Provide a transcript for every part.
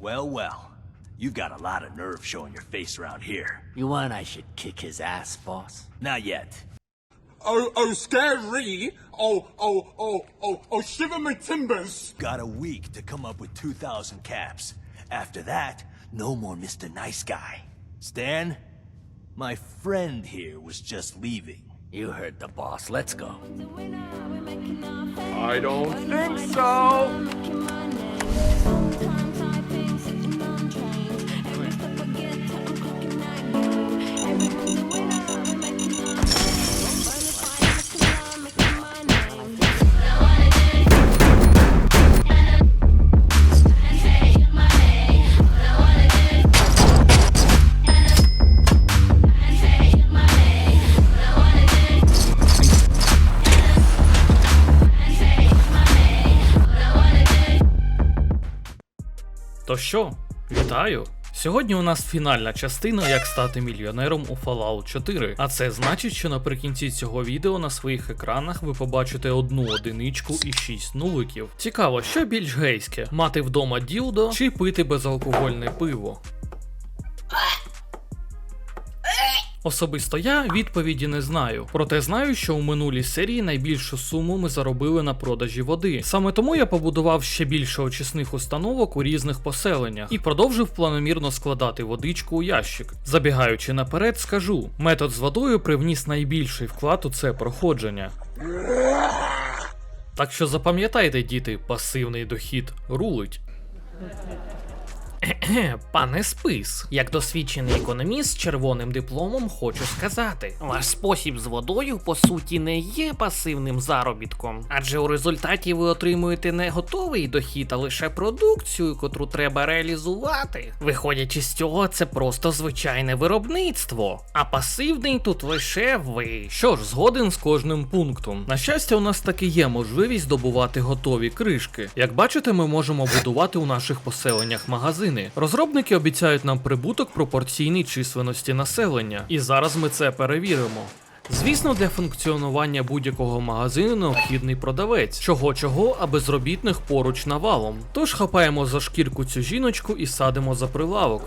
Well, well. You've got a lot of nerve showing your face around here. You want I should kick his ass, boss? Not yet. Oh, oh, scary! Oh, oh, oh, oh, oh, shiver my timbers! Got a week to come up with 2,000 caps. After that, no more Mr. Nice Guy. Stan, my friend here was just leaving. You heard the boss. Let's go. I don't think so! То що, вітаю! Сьогодні у нас фінальна частина, як стати мільйонером у Fallout 4. А це значить, що наприкінці цього відео на своїх екранах ви побачите одну одиничку і шість нуликів. Цікаво, що більш гейське: мати вдома ділдо чи пити безалкогольне пиво. Особисто я відповіді не знаю. Проте знаю, що у минулій серії найбільшу суму ми заробили на продажі води. Саме тому я побудував ще більше очисних установок у різних поселеннях і продовжив планомірно складати водичку у ящик. Забігаючи наперед, скажу: метод з водою привніс найбільший вклад у це проходження. Так що запам'ятайте, діти, пасивний дохід рулить. Пане спис, як досвідчений економіст з червоним дипломом, хочу сказати, ваш спосіб з водою по суті не є пасивним заробітком, адже у результаті ви отримуєте не готовий дохід, а лише продукцію, котру треба реалізувати. Виходячи з цього, це просто звичайне виробництво. А пасивний тут лише ви. Що ж, згоден з кожним пунктом. На щастя, у нас таки є можливість добувати готові кришки. Як бачите, ми можемо будувати у наших поселеннях магазини. Розробники обіцяють нам прибуток пропорційний численності населення, і зараз ми це перевіримо. Звісно, для функціонування будь-якого магазину необхідний продавець, чого чого, а безробітних поруч навалом. Тож хапаємо за шкірку цю жіночку і садимо за прилавок.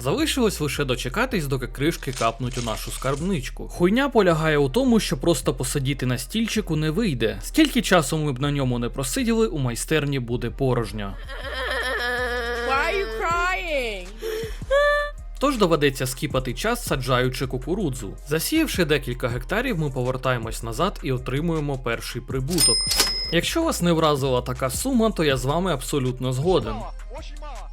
Залишилось лише дочекатись, доки кришки капнуть у нашу скарбничку. Хуйня полягає у тому, що просто посидіти на стільчику не вийде. Скільки часу ми б на ньому не просиділи, у майстерні буде порожньо. Why are you crying? Тож доведеться скіпати час, саджаючи кукурудзу. Засіявши декілька гектарів, ми повертаємось назад і отримуємо перший прибуток. Якщо вас не вразила така сума, то я з вами абсолютно згоден.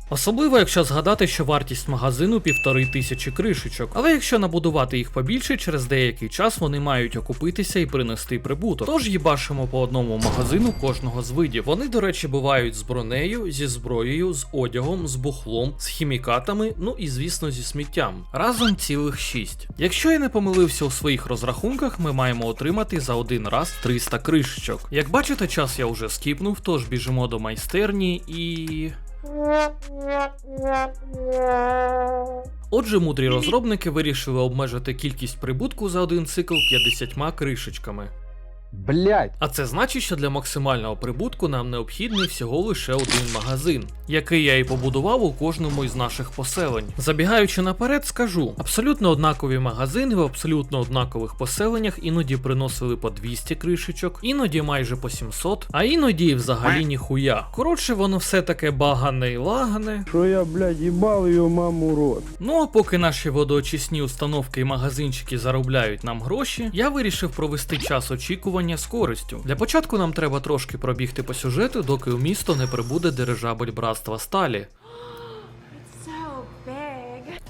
Особливо, якщо згадати, що вартість магазину півтори тисячі кришечок. Але якщо набудувати їх побільше, через деякий час вони мають окупитися і принести прибуток. Тож їбашимо по одному магазину кожного з видів. Вони, до речі, бувають з бронею, зі зброєю, з одягом, з бухлом, з хімікатами, ну і звісно зі сміттям. Разом цілих 6. Якщо я не помилився у своїх розрахунках, ми маємо отримати за один раз 300 кришечок. Як бачите, час я вже скіпнув, тож біжимо до майстерні і. Отже, мудрі розробники вирішили обмежити кількість прибутку за один цикл 50 кришечками. Блять. А це значить, що для максимального прибутку нам необхідний всього лише один магазин, який я і побудував у кожному із наших поселень. Забігаючи наперед, скажу: абсолютно однакові магазини в абсолютно однакових поселеннях іноді приносили по 200 кришечок, іноді майже по 700, а іноді взагалі ніхуя. Коротше, воно все таке багане і лагане. Що я, блядь, їбав його маму рот. Ну а поки наші водоочисні установки і магазинчики заробляють нам гроші, я вирішив провести час очікування з користю. Для початку нам треба трошки пробігти по сюжету, доки у місто не прибуде дирижабель братства сталі.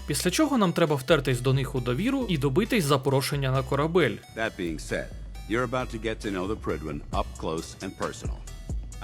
Після чого нам треба втертись до них у довіру і добитись запрошення на корабель. That being said, you're about to get.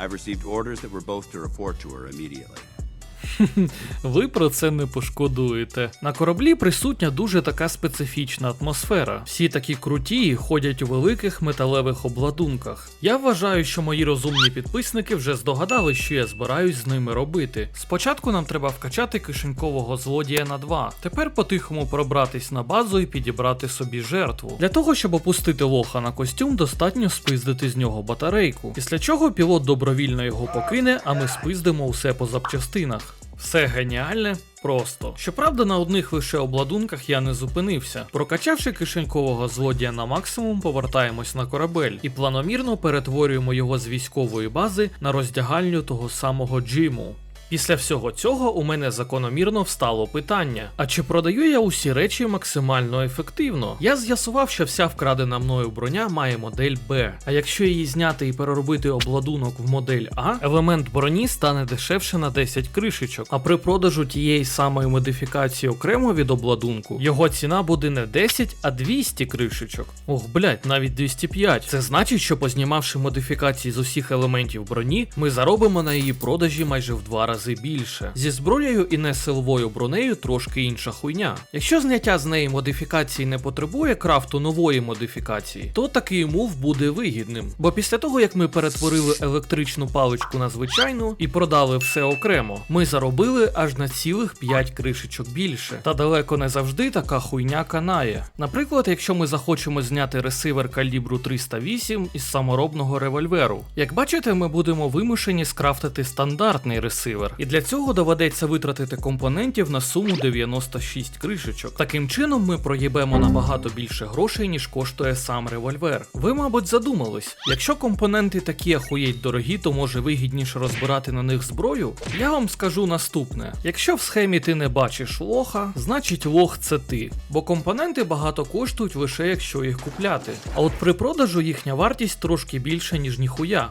I've received orders that we're both to report to her immediately. Ви про це не пошкодуєте. На кораблі присутня дуже така специфічна атмосфера. Всі такі круті і ходять у великих металевих обладунках. Я вважаю, що мої розумні підписники вже здогадали, що я збираюсь з ними робити. Спочатку нам треба вкачати кишенькового злодія на 2. Тепер по-тихому пробратись на базу і підібрати собі жертву. Для того, щоб опустити лоха на костюм, достатньо спиздити з нього батарейку. Після чого пілот добровільно його покине, а ми спиздимо усе по запчастинах. Все геніальне, просто. Щоправда, на одних лише обладунках я не зупинився. Прокачавши кишенькового злодія на максимум, повертаємось на корабель і планомірно перетворюємо його з військової бази на роздягальню того самого Джиму. Після всього цього у мене закономірно встало питання: а чи продаю я усі речі максимально ефективно? Я з'ясував, що вся вкрадена мною броня має модель Б. А якщо її зняти і переробити обладунок в модель А, елемент броні стане дешевше на 10 кришечок. А при продажу тієї самої модифікації окремо від обладунку, його ціна буде не 10, а 200 кришечок. Ох, блять, навіть 205. Це значить, що познімавши модифікації з усіх елементів броні, ми заробимо на її продажі майже в два рази більше. Зі зброєю і несиловою бронею трошки інша хуйня. Якщо зняття з неї модифікації не потребує крафту нової модифікації, то такий мув буде вигідним. Бо після того, як ми перетворили електричну паличку на звичайну і продали все окремо, ми заробили аж на цілих 5 кришечок більше. Та далеко не завжди така хуйня канає. Наприклад, якщо ми захочемо зняти ресивер калібру 308 із саморобного револьверу. Як бачите, ми будемо вимушені скрафтити стандартний ресивер, і для цього доведеться витратити компонентів на суму 96 кришечок. Таким чином, ми проїбемо набагато більше грошей, ніж коштує сам револьвер. Ви, мабуть, задумались, якщо компоненти такі ахуєть дорогі, то може вигідніше розбирати на них зброю? Я вам скажу наступне: якщо в схемі ти не бачиш лоха, значить лох це ти. Бо компоненти багато коштують лише якщо їх купляти. А от при продажу їхня вартість трошки більше, ніж ніхуя.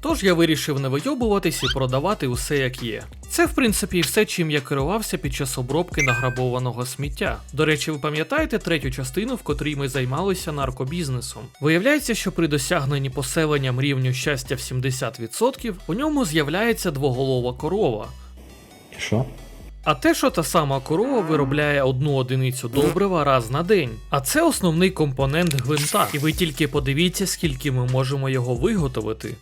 Тож я вирішив не вийобуватись і продавати усе як є. Це в принципі і все, чим я керувався під час обробки награбованого сміття. До речі, ви пам'ятаєте третю частину, в котрій ми займалися наркобізнесом? Виявляється, що при досягненні поселенням рівню щастя в 70% у ньому з'являється двоголова корова. Що? А те, що та сама корова виробляє одну одиницю добрива раз на день. А це основний компонент гвинта. І ви тільки подивіться, скільки ми можемо його виготовити.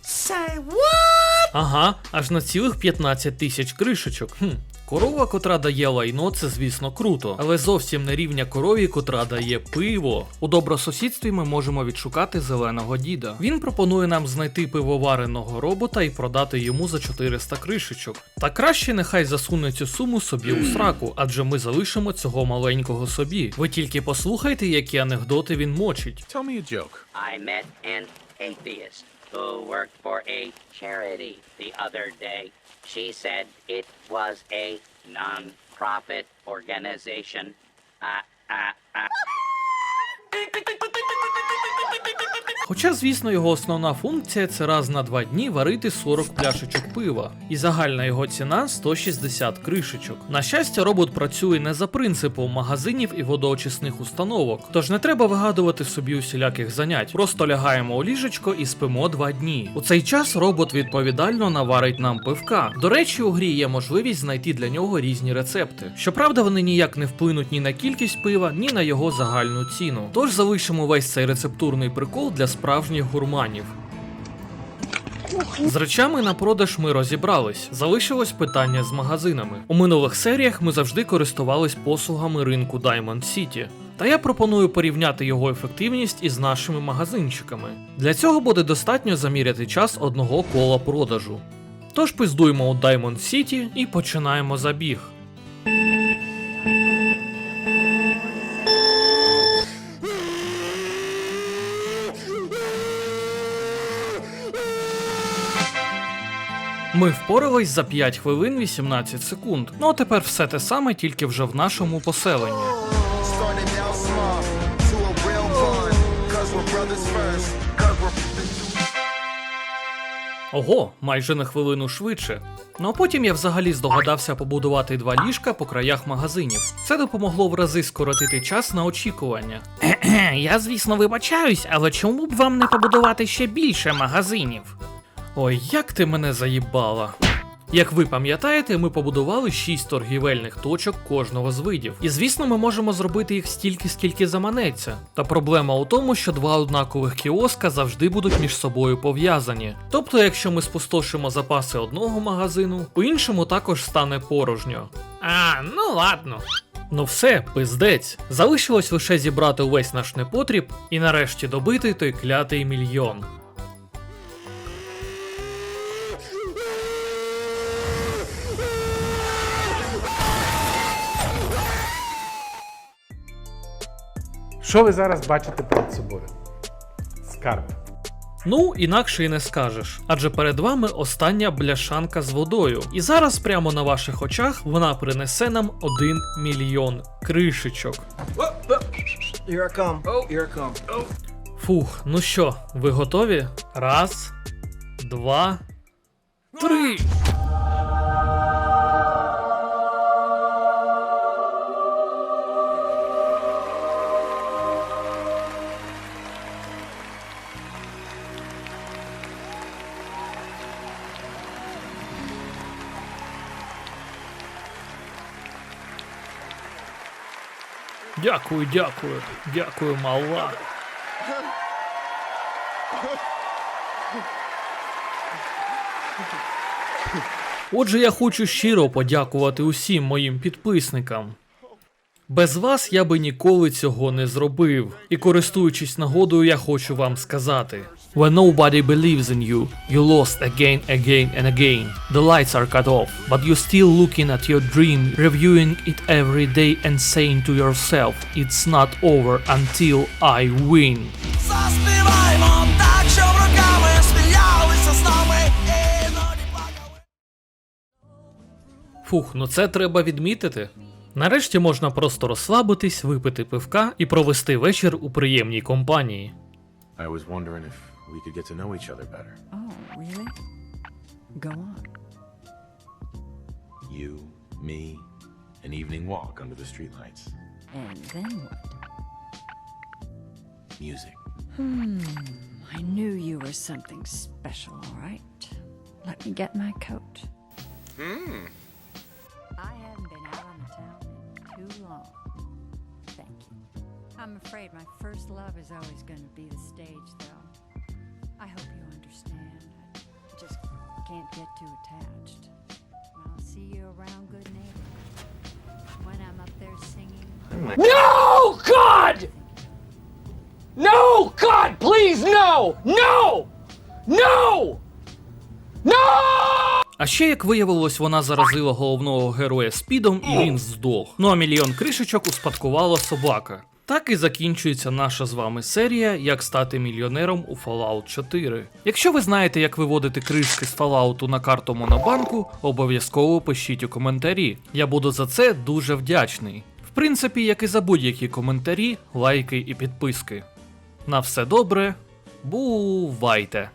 Ага, аж на цілих 15 тисяч кришечок. Хм. Корова, котра дає лайно, це звісно круто, але зовсім не рівня корові, котра дає пиво. У добросусідстві ми можемо відшукати зеленого діда. Він пропонує нам знайти пивовареного робота і продати йому за 400 кришечок. Та краще нехай засуне цю суму собі у сраку, адже ми залишимо цього маленького собі. Ви тільки послухайте, які анекдоти він мочить. Tell me a joke. I met an atheist who worked for a charity the other day. She said it was a non-profit organization. Uh, uh, uh. Хоча, звісно, його основна функція це раз на два дні варити 40 пляшечок пива, і загальна його ціна 160 кришечок. На щастя, робот працює не за принципом магазинів і водоочисних установок, тож не треба вигадувати собі усіляких занять. Просто лягаємо у ліжечко і спимо два дні. У цей час робот відповідально наварить нам пивка. До речі, у грі є можливість знайти для нього різні рецепти. Щоправда, вони ніяк не вплинуть ні на кількість пива, ні на його загальну ціну. Тож залишимо весь цей рецептурний прикол для справжніх гурманів. З речами на продаж ми розібрались. Залишилось питання з магазинами. У минулих серіях ми завжди користувались послугами ринку Diamond City. Та я пропоную порівняти його ефективність із нашими магазинчиками. Для цього буде достатньо заміряти час одного кола продажу. Тож пиздуємо у Diamond City і починаємо забіг. Ми впорались за 5 хвилин 18 секунд. Ну а тепер все те саме, тільки вже в нашому поселенні. Ого, майже на хвилину швидше. Ну а потім я взагалі здогадався побудувати два ліжка по краях магазинів. Це допомогло в рази скоротити час на очікування. Я, звісно, вибачаюсь, але чому б вам не побудувати ще більше магазинів? Ой, як ти мене заїбала. Як ви пам'ятаєте, ми побудували 6 торгівельних точок кожного з видів. І звісно, ми можемо зробити їх стільки, скільки заманеться. Та проблема у тому, що два однакових кіоска завжди будуть між собою пов'язані. Тобто, якщо ми спустошимо запаси одного магазину, у іншому також стане порожньо. А, ну ладно. Ну все, пиздець. Залишилось лише зібрати увесь наш непотріб і нарешті добити той клятий мільйон. Що ви зараз бачите перед собою? Скарб. Ну, інакше і не скажеш, адже перед вами остання бляшанка з водою. І зараз прямо на ваших очах вона принесе нам 1 мільйон кришечок. Фух, ну що, ви готові? Раз, два, три. Дякую, дякую, дякую, мала. Отже, я хочу щиро подякувати усім моїм підписникам. Без вас я би ніколи цього не зробив. І користуючись нагодою, я хочу вам сказати: When nobody believes in you, you lost again, again and again. The lights are cut off, but you're still looking at your dream, reviewing it every day and saying to yourself, it's not over until I win. Фух, ну це треба відмітити. Нарешті можна просто розслабитись, випити пивка і провести вечір у приємній компанії. I was wondering if we could get to know each other better. Oh, really? Go on. You, me, an evening walk under the streetlights. And then what? Music. Hmm, I knew you were something special, all right. Let me get my coat. Hmm. I haven't been out on the town in too long. Thank you. I'm afraid my first love is always going to be the stage, though. I hope you understand. I just can't get too attached. I'll see you around, good neighbor. When I'm up there singing. No, God! No, God, please, no! No! No! No! А ще, як виявилось, вона заразила головного героя спідом і він здох. Ну а мільйон кришечок успадкувала собака. Так і закінчується наша з вами серія Як стати мільйонером у Fallout 4. Якщо ви знаєте, як виводити кришки з Fallout на карту Монобанку, обов'язково пишіть у коментарі. Я буду за це дуже вдячний. В принципі, як і за будь-які коментарі, лайки і підписки. На все добре, бувайте!